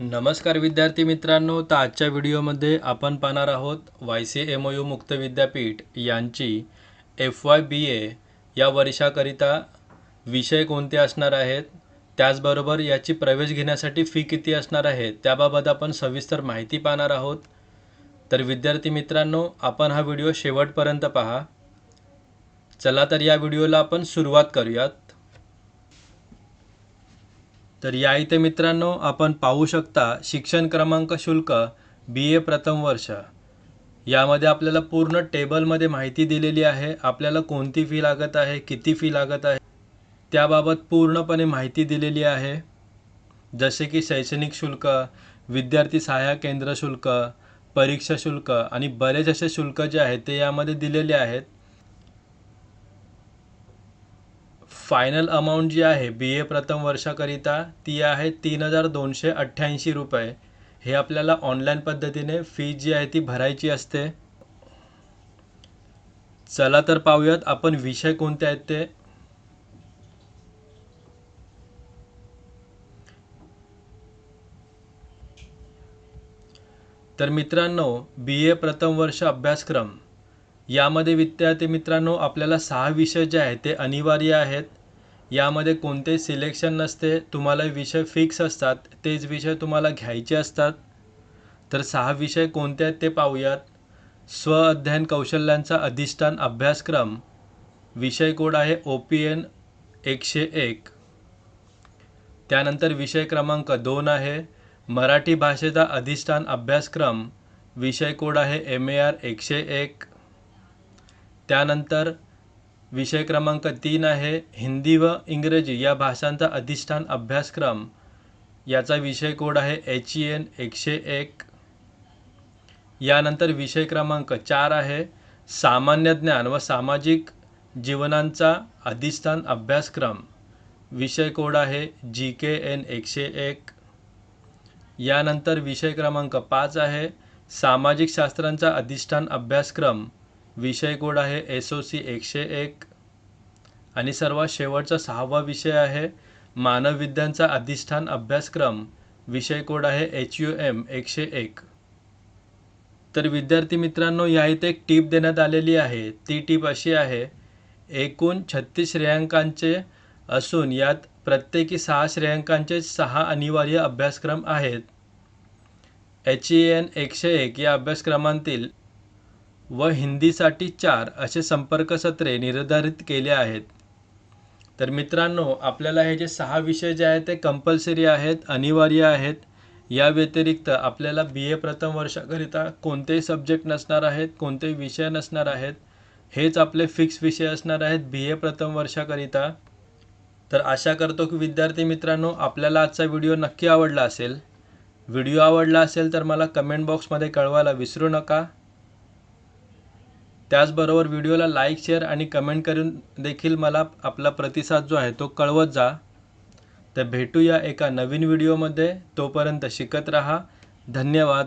नमस्कार विद्यार्थी मित्रांनो तर आजच्या व्हिडिओमध्ये आपण पाहणार आहोत Y C M O U मुक्त विद्यापीठ यांची एफ वाय बी ए या वर्षाकरिता विषय कोणते असणार आहेत त्याचबरोबर याची प्रवेश घेण्यासाठी फी किती असणार आहे त्याबाबत आपण सविस्तर माहिती पाहणार आहोत. तर विद्यार्थी मित्रांनो आपण हा व्हिडिओ शेवटपर्यंत पहा. चला तर या व्हिडिओला आपण सुरुवात करूयात. तर या इथे मित्रांनो आपण पाहू शकता शिक्षण क्रमांक शुल्क बी ए प्रथम वर्ष. यामध्ये आपल्याला पूर्ण टेबलमध्ये माहिती दिलेली आहे आपल्याला कोणती फी लागत आहे किती फी लागत आहे त्याबाबत पूर्णपणे माहिती दिलेली आहे. जसे की शैक्षणिक शुल्क विद्यार्थी सहाय्य केंद्र शुल्क परीक्षा शुल्क आणि बरेच असे शुल्क जे आहेत ते यामध्ये दिलेले आहेत. फायनल अमाऊंट जी आहे बी ए प्रथम वर्षाकरिता ती आहे तीन हजार दोनशे अठ्ठ्याऐंशी रुपये. हे आपल्याला ऑनलाईन पद्धतीने फी जी आहे ती भरायची असते. चला तर पाहूयात आपण विषय कोणते आहेत ते? तर मित्रांनो बी ए प्रथम वर्ष अभ्यासक्रम. यामध्ये विद्यार्थी मित्रांनो आपल्याला सहा विषय जे आहेत ते अनिवार्य आहेत. यामध्ये कोणते सिलेक्शन नसते तुम्हाला विषय फिक्स असतात तेच विषय तुम्हाला घ्यायचे असतात. तर सहा विषय कोणते आहेत ते पाहूयात. स्व अध्ययन कौशल्यांचा अधिष्ठान अभ्यासक्रम. विषय कोड आहे ओ पी एन एकशे एक. त्यानंतर विषय क्रमांक दोन आहे मराठी भाषेचा अधिष्ठान अभ्यासक्रम. विषय कोड आहे एम ए आर एकशे एक. त्यानंतर विषय क्रमांक तीन आहे हिंदी व इंग्रजी या भाषांचा अधिष्ठान अभ्यासक्रम. याचा विषय कोड आहे एच ई एन एकशे एक. यानंतर विषय क्रमांक चार आहे सामान्य ज्ञान व सामाजिक जीवनांचा अधिष्ठान अभ्यासक्रम. विषय कोड आहे जी के एन एकशे एक. यानंतर विषय क्रमांक पाच आहे सामाजिक शास्त्रांचा अधिष्ठान अभ्यासक्रम. विषय कोड आहे एस ओ सी एकशे एक. आणि सर्वात शेवटचा सहावा विषय आहे मानवविद्यांचा अधिष्ठान अभ्यासक्रम. विषय कोड आहे एच यू एम एकशे एक. तर विद्यार्थी मित्रांनो या इथे एक टीप देण्यात आलेली आहे. ती टीप अशी आहे एकूण छत्तीस श्रेयांकांचे असून यात प्रत्येकी सहा श्रेयांकांचे सहा अनिवार्य अभ्यासक्रम आहेत. एच ई एन एकशे एक या अभ्यासक्रमांतील व हिंदीसाठी चार असे संपर्क सत्रे निर्धारित केले आहेत. तर मित्रांनो आपल्याला हे जे सहा विषय जे आहेत ते कंपल्सरी आहेत अनिवार्य आहेत. या व्यतिरिक्त आपल्याला बी ए प्रथम वर्षाकरिता कोणतेही सब्जेक्ट नसणार आहेत कोणतेही विषय नसणार आहेत. हेच आपले फिक्स विषय असणार आहेत बी ए प्रथम वर्षाकरिता. तर आशा करतो की विद्यार्थी मित्रांनो आपल्याला आजचा व्हिडिओ नक्की आवडला असेल. व्हिडिओ आवडला असेल तर मला कमेंट बॉक्समध्ये कळवायला विसरू नका. त्याचबरोबर व्हिडिओला लाईक शेअर आणि कमेंट करून देखील मला आपला प्रतिसाद जो आहे तो कळवत जा. तर भेटूया एका नवीन व्हिडिओमध्ये. तोपर्यंत शिकत रहा. धन्यवाद.